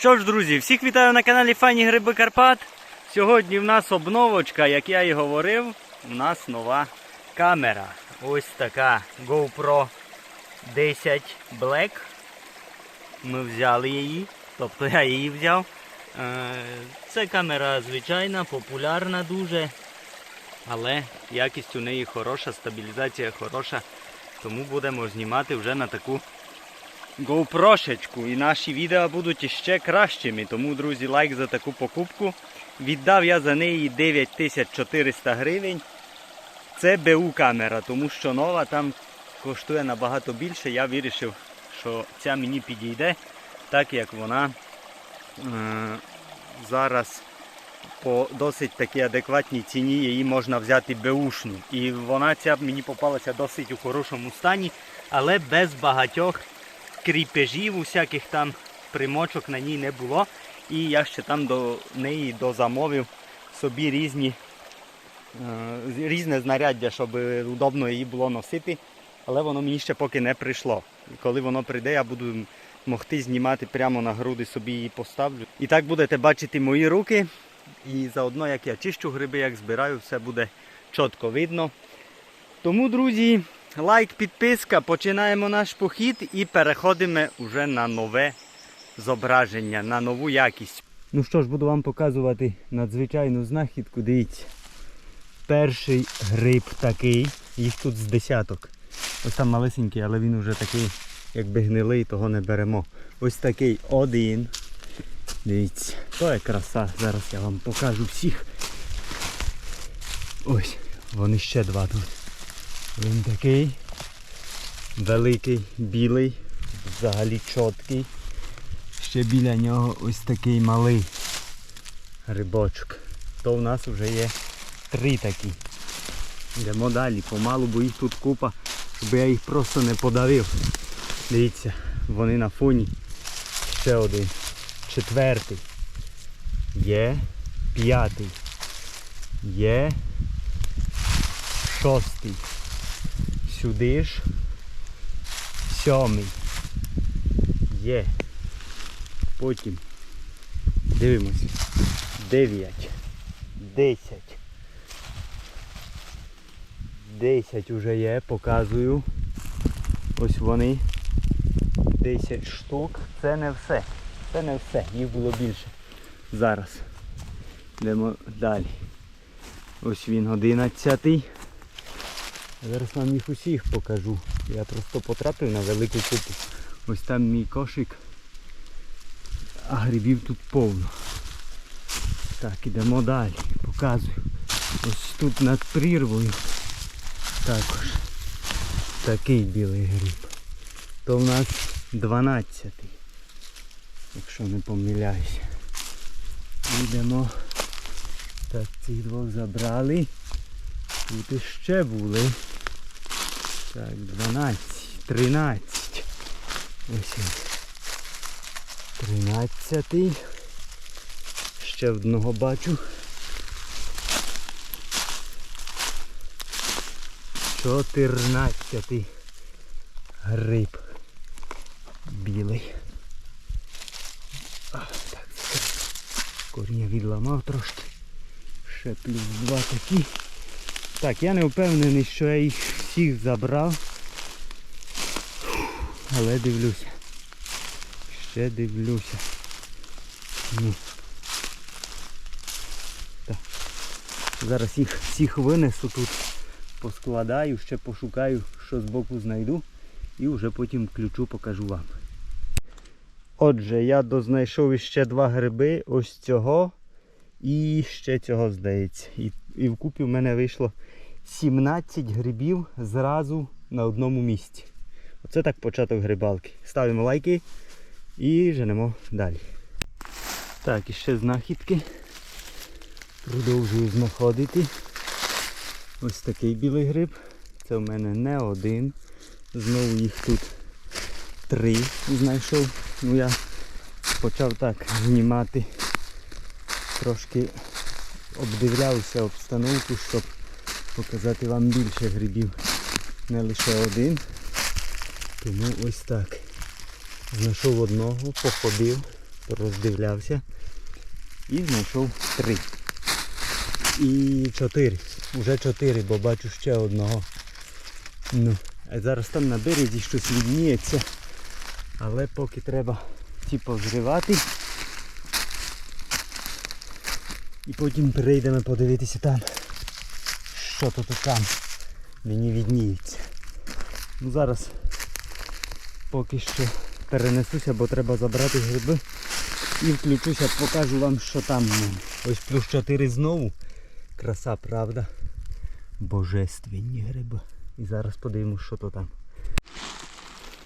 Що ж, друзі, всіх вітаю на каналі Файні Гриби Карпат. Сьогодні в нас обновочка, як я і говорив, у нас нова камера. Ось така GoPro 10 Black. Ми взяли її, тобто я її взяв. Е, Це камера звичайна, популярна дуже, але якість у неї хороша, стабілізація хороша. Тому будемо знімати вже на таку GoPro-шечку. І наші відео будуть іще кращими. Тому, друзі, лайк за таку покупку. Віддав я за неї 9400 гривень. Це БУ камера, тому що нова там коштує набагато більше. Я вирішив, що ця мені підійде, так як вона е, зараз по досить такій адекватній ціні її можна взяти беушну. І вона ця мені попалася досить у хорошому стані, але без багатьох кріпежів, усяких там примочок на ній не було. І я ще там до неї дозамовив собі різні, е, різне знаряддя, щоб удобно її було носити. Але воно мені ще поки не прийшло. І коли воно прийде, я буду могти знімати прямо на груди собі її поставлю. І так будете бачити мої руки. І заодно як я чищу гриби, як збираю, все буде чітко видно. Тому, друзі, лайк, підписка, починаємо наш похід і переходимо вже на нове зображення, на нову якість. Ну що ж, буду вам показувати надзвичайну знахідку. Дивіться. Перший гриб такий, їх тут з десяток. Ось там малесенький, але він вже такий, якби гнилий, того не беремо. Ось такий один. Дивіться, то є краса. Зараз я вам покажу всіх. Ось, вони ще два тут. Він такий великий, білий, взагалі чіткий. Ще біля нього ось такий малий грибочок. То в нас вже є три такі. Йдемо далі, помалу, бо їх тут купа, щоб я їх просто не подавив. Дивіться, вони на фоні. Ще один. Четвертий. Є. П'ятий. Є. Шостий. Сюди ж. Сьомий. Є. Потім. Дивимося. Дев'ять. Десять. Десять уже є, показую. Ось вони. 10 штук. Це не все. Це не все. Їх було більше. Зараз. Йдемо далі. Ось він 11. Зараз вам їх усіх покажу. Я просто потрапив на велику купу. Ось там мій кошик. А грибів тут повно. Так, ідемо далі. Показую. Ось тут над прірвою. Також такий білий гриб. То в нас 12. Якщо не помиляюся. Йдемо. Так, цих двох забрали. Тут іще були. Так, 12, 13. Ось він. 13. Ще одного бачу. 14 гриб білий. А, так, коріння відламав трошки. Ще плюс два такі. Так, я не впевнений, що я їх всіх забрав. Але дивлюся. Ще дивлюся. Ну. Так. Зараз їх всіх винесу тут, поскладаю, ще пошукаю, що збоку знайду. І вже потім включу, покажу вам. Отже, я дознайшов іще два гриби, ось цього і ще цього здається. І, і вкупі в мене вийшло 17 грибів зразу на одному місці. Оце так початок грибалки. Ставимо лайки і женемо далі. Так, і ще знахідки. Продовжую знаходити. Ось такий білий гриб. Це в мене не один. Знову їх тут три знайшов. Ну я почав так знімати. Трошки обдивлявся обстановку, щоб показати вам більше грибів. Не лише один. Тому ось так. Знайшов одного, походив, роздивлявся і знайшов три. І чотири. Уже чотири, бо бачу ще одного. Ну, а зараз там на березі щось відніється. Але поки треба ці позривати. І потім перейдемо подивитися там. Що тут там мені відніється. Ну зараз поки що перенесуся, бо треба забрати гриби. І включуся, покажу вам, що там. Ось плюс 4 знову. Краса, правда. Божественні гриби. І зараз подивимось, що то там.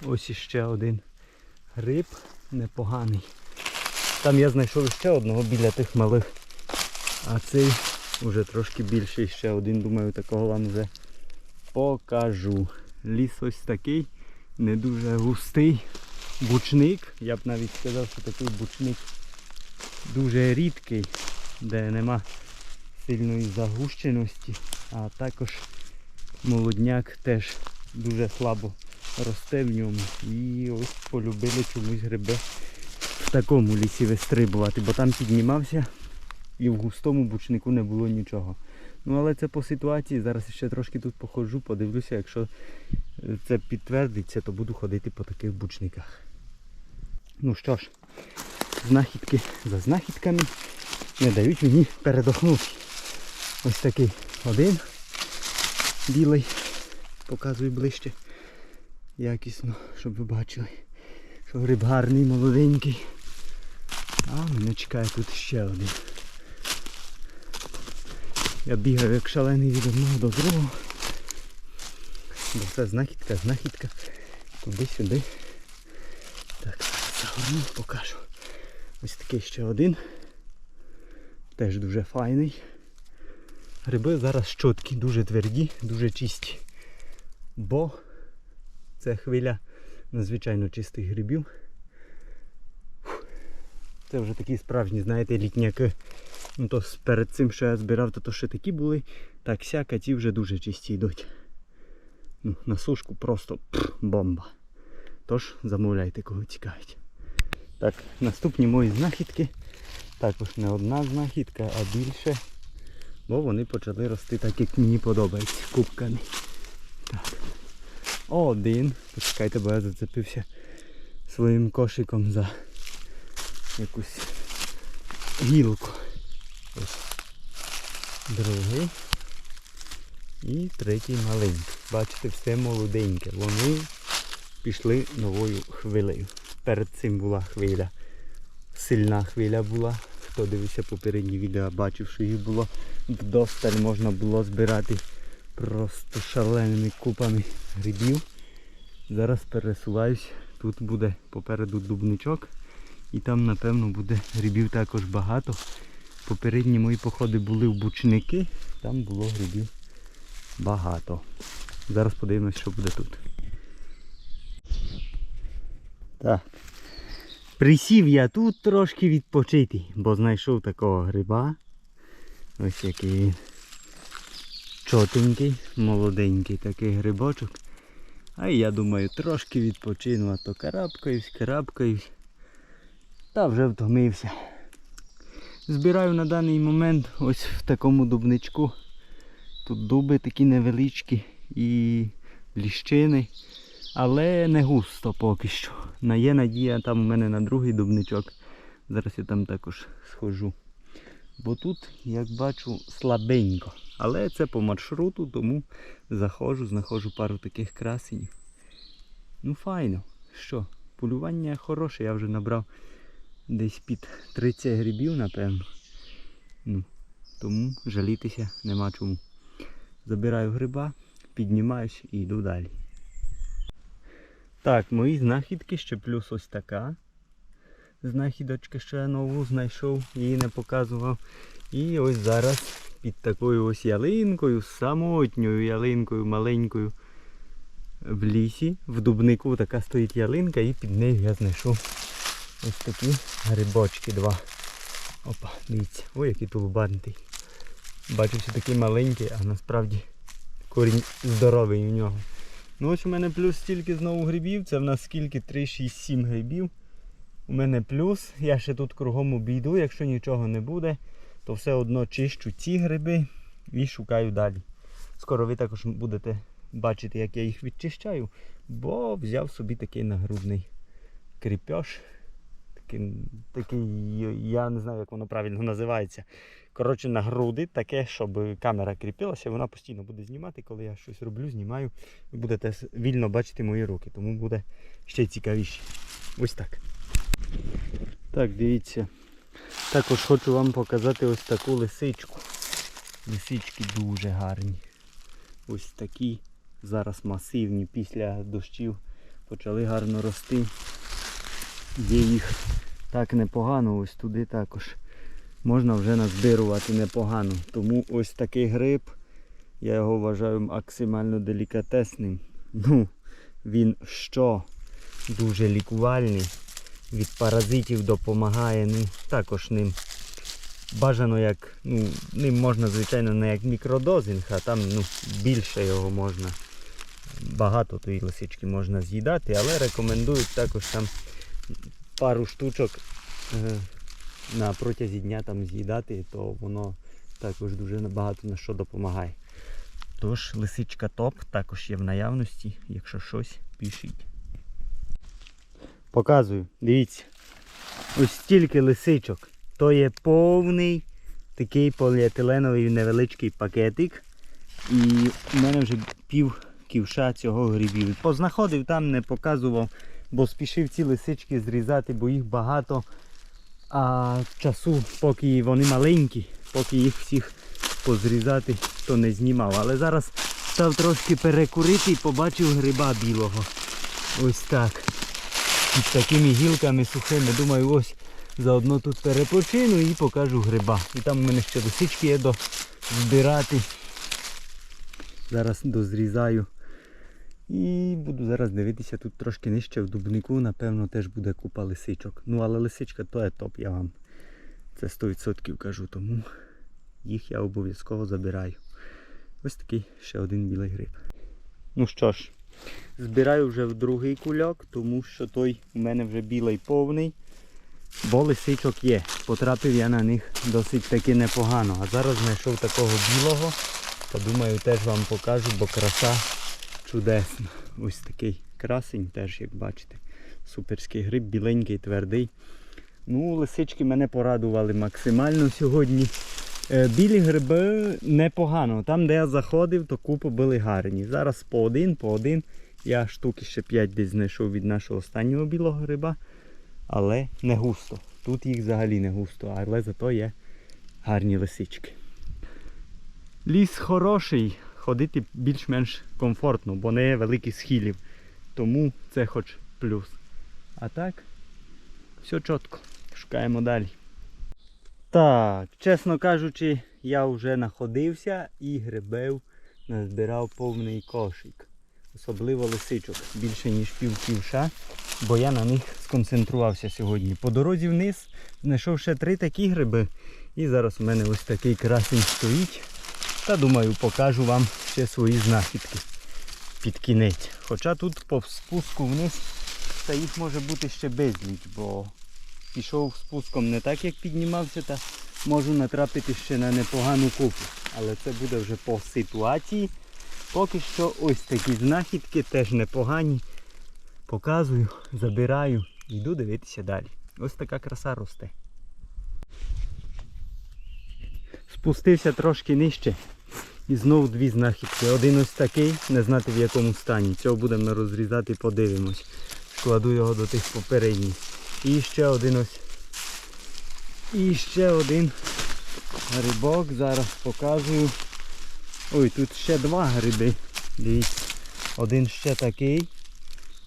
Ось іще один гриб непоганий. Там я знайшов ще одного біля тих малих. А цей вже трошки більший, ще один, думаю, такого вам вже покажу. Ліс ось такий, не дуже густий. Бучник. Я б навіть сказав, що такий бучник дуже рідкий, де нема сильної загущеності, а також молодняк теж дуже слабо росте в ньому. І ось полюбили чомусь гриби в такому лісі вистрибувати, бо там піднімався і в густому бучнику не було нічого. Ну але це по ситуації. Зараз ще трошки тут походжу, подивлюся, якщо е, це підтвердиться, то буду ходити по таких бучниках. Ну що ж, знахідки за знахідками не дають мені передохнути. Ось такий один білий. Показую ближче. Якісно, щоб ви бачили, що гриб гарний, молоденький. А мене чекає тут ще один. Я бігаю як шалений від одного до другого. Бо це знахідка, знахідка. Туди-сюди. Так, загорну, покажу. Ось такий ще один. Теж дуже файний. Гриби зараз чіткі, дуже тверді, дуже чисті. Бо це хвиля надзвичайно чистих грибів. Це вже такі справжні, знаєте, літняки. Ну то перед цим, що я збирав, то, то ще такі були. Так сяк, а вже дуже чисті йдуть. Ну, на сушку просто пф, бомба. Тож замовляйте, кого цікавить. Так, наступні мої знахідки. Також не одна знахідка, а більше. Бо вони почали рости так, як мені подобається, кубками. Так. Один. Почекайте, бо я зацепився своїм кошиком за якусь гілку. Ось. Другий. І третій маленький. Бачите, все молоденьке. Вони пішли новою хвилею. Перед цим була хвиля. Сильна хвиля була. Хто дивився попередні відео, бачив, що їх було вдосталь можна було збирати просто шаленими купами грибів. Зараз пересуваюсь. Тут буде попереду дубничок. І там, напевно, буде грибів також багато. Попередні мої походи були в бучники, там було грибів багато. Зараз подивимось, що буде тут. Так. Присів я тут трошки відпочити, бо знайшов такого гриба. Ось який він. Чотенький, молоденький такий грибочок. А я думаю, трошки відпочину, а то карабкаюсь, карабкаюсь. Та вже втомився. Збираю на даний момент ось в такому дубничку. Тут дуби такі невеличкі і ліщини. Але не густо поки що. Є надія там у мене на другий дубничок. Зараз я там також схожу. Бо тут, як бачу, слабенько. Але це по маршруту, тому заходжу, знаходжу пару таких красенів. Ну файно. Що, полювання хороше, я вже набрав десь під 30 грибів, напевно. Ну, тому жалітися нема чому. Забираю гриба, піднімаюсь і йду далі. Так, мої знахідки ще плюс ось така. Знахідочка що я нову знайшов, її не показував. І ось зараз під такою ось ялинкою, самотньою ялинкою маленькою в лісі, в дубнику така стоїть ялинка і під нею я знайшов ось такі грибочки два. Опа, дивіться, ой, який тулубантий. Бачу, що такий маленький, а насправді корінь здоровий у нього. Ну ось у мене плюс стільки знову грибів. Це в нас скільки? 3, 6, 7 грибів. у мене плюс. Я ще тут кругом обійду, якщо нічого не буде, то все одно чищу ці гриби і шукаю далі. Скоро ви також будете бачити, як я їх відчищаю, бо взяв собі такий нагрудний кріпеж. Такий, такий, я не знаю, як воно правильно називається. Коротше, на груди таке, щоб камера кріпилася, вона постійно буде знімати, коли я щось роблю, знімаю. Ви будете вільно бачити мої руки, тому буде ще цікавіше. Ось так. Так, дивіться. Також хочу вам показати ось таку лисичку. Лисички дуже гарні. Ось такі зараз масивні після дощів почали гарно рости. Є їх так непогано, ось туди також можна вже назбирувати непогано. Тому ось такий гриб, я його вважаю максимально делікатесним. Ну, він що? Дуже лікувальний. Від паразитів допомагає. Ну, також ним бажано як, ну, ним можна, звичайно, не як мікродозинг, а там ну, більше його можна. Багато тої лисички можна з'їдати, але рекомендують також там пару штучок е, на протязі дня там з'їдати, то воно також дуже багато на що допомагає. Тож лисичка топ також є в наявності, якщо щось пишіть. Показую, дивіться. Ось стільки лисичок. То є повний такий поліетиленовий невеличкий пакетик. І в мене вже пів ківша цього грибів. Познаходив там, не показував, бо спішив ці лисички зрізати, бо їх багато. А часу, поки вони маленькі, поки їх всіх позрізати, то не знімав. Але зараз став трошки перекурити і побачив гриба білого. Ось так. Під такими гілками сухими. Думаю, ось заодно тут перепочину і покажу гриба. І там у мене ще лисички є до збирати. Зараз дозрізаю. І буду зараз дивитися тут трошки нижче в дубнику, напевно, теж буде купа лисичок. Ну, але лисичка то є топ, я вам це 100% кажу, тому їх я обов'язково забираю. Ось такий ще один білий гриб. Ну що ж, збираю вже в другий кульок, тому що той у мене вже білий повний. Бо лисичок є. Потрапив я на них досить таки непогано. А зараз знайшов такого білого. Подумаю, теж вам покажу, бо краса чудесна. Ось такий красень теж, як бачите. Суперський гриб, біленький, твердий. Ну, лисички мене порадували максимально сьогодні. Е, Білі гриби непогано. Там, де я заходив, то купи були гарні. Зараз по один, по один. Я штуки ще 5 десь знайшов від нашого останнього білого гриба. Але не густо. Тут їх взагалі не густо, але зато є гарні лисички. Ліс хороший, ходити більш-менш комфортно, бо не є великих схилів. Тому це хоч плюс. А так, все чітко. Шукаємо далі. Так, чесно кажучи, я вже находився і грибів назбирав повний кошик. Особливо лисичок, більше ніж пів ківша, бо я на них сконцентрувався сьогодні. По дорозі вниз знайшов ще три такі гриби. І зараз у мене ось такий красень стоїть. Та думаю, покажу вам ще свої знахідки під кінець. Хоча тут по спуску вниз та їх може бути ще безліч, бо пішов спуском не так, як піднімався, та можу натрапити ще на непогану купу. Але це буде вже по ситуації. Поки що ось такі знахідки теж непогані. Показую, забираю, йду дивитися далі. Ось така краса росте. Спустився трошки нижче. І знову дві знахідки. Один ось такий, не знати в якому стані. Цього будемо розрізати, подивимось. Складу його до тих попередніх. І ще один ось. І ще один грибок. Зараз показую. Ой, тут ще два гриби. Дивіться. Один ще такий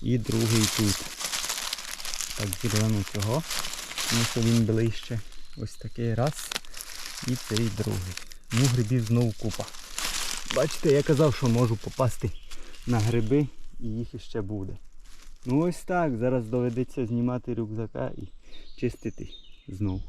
і другий тут. Так, зірвемо цього. Тому що він ближче. Ось такий раз. І цей другий. Ну, грибів знову купа. Бачите, я казав, що можу попасти на гриби і їх іще буде. Ну ось так. Зараз доведеться знімати рюкзака і чистити знову.